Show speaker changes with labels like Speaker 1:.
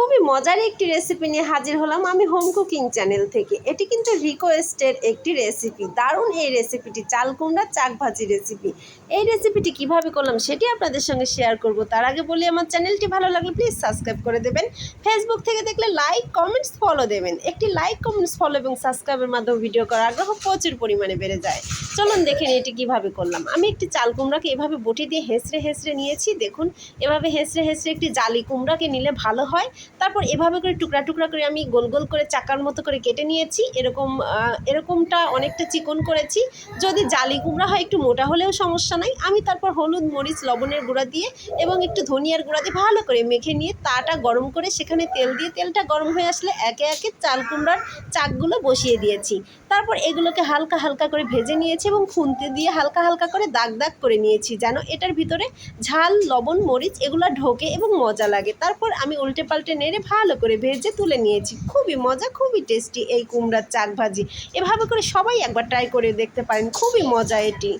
Speaker 1: খুবই মজার একটি রেসিপি নিয়ে হাজির হলাম আমি হোম কুকিং চ্যানেল থেকে। এটি কিন্তু রিকোয়েস্টের একটি রেসিপি দারুণ এই রেসিপিটি চাল কুমড়া চাক ভাজি রেসিপি এই রেসিপিটি কীভাবে করলাম সেটি আপনাদের সঙ্গে শেয়ার করব। তার আগে বলি, আমার চ্যানেলটি ভালো লাগলে প্লিজ সাবস্ক্রাইব করে দেবেন। ফেসবুক থেকে দেখলে লাইক কমেন্টস ফলো দেবেন। একটি লাইক কমেন্টস ফলো এবং সাবস্ক্রাইবের মাধ্যমে ভিডিও করার আগ্রহ প্রচুর পরিমাণে বেড়ে যায়। চলুন দেখে নিই এটি কীভাবে করলাম। আমি একটি চাল কুমড়াকে এভাবে বটি দিয়ে হেঁচড়ে হেঁচড়ে নিয়েছি। দেখুন, এভাবে হেঁচড়ে হেঁচড়ে একটি জালি কুমড়াকে নিলে ভালো হয়। তারপর এভাবে করে টুকরা টুকরা করে আমি গোল গোল করে চাকার মতো করে কেটে নিয়েছি। এরকম এরকমটা অনেকটা চিকন করেছি। যদি জালি কুমড়া হয়, একটু মোটা হলেও সমস্যা নাই। আমি তারপর হলুদ, মরিচ, লবণের গুঁড়া দিয়ে এবং একটু ধনিয়ার গুঁড়া দিয়ে ভালো করে মেখে নিয়ে তাটা গরম করে সেখানে তেল দিয়ে, তেলটা গরম হয়ে আসলে একে একে চাল কুমড়ার চাকগুলো বসিয়ে দিয়েছি। তারপর এগুলোকে হালকা হালকা করে ভেজে নিয়েছি এবং খুনতে দিয়ে হালকা হালকা করে দাগ দাগ করে নিয়েছি, যেন এটার ভিতরে ঝাল, লবণ, মরিচ এগুলো ঢোকে এবং মজা লাগে। তারপর আমি উল্টে পাল্টে নেড়ে ভালো করে ভেজে তুলে নিয়েছি। খুবই মজা, খুবই টেস্টি এই কুমড়ার চাক ভাজি। এভাবে করে সবাই একবার ট্রাই করে দেখতে পারেন। খুবই মজা এটি।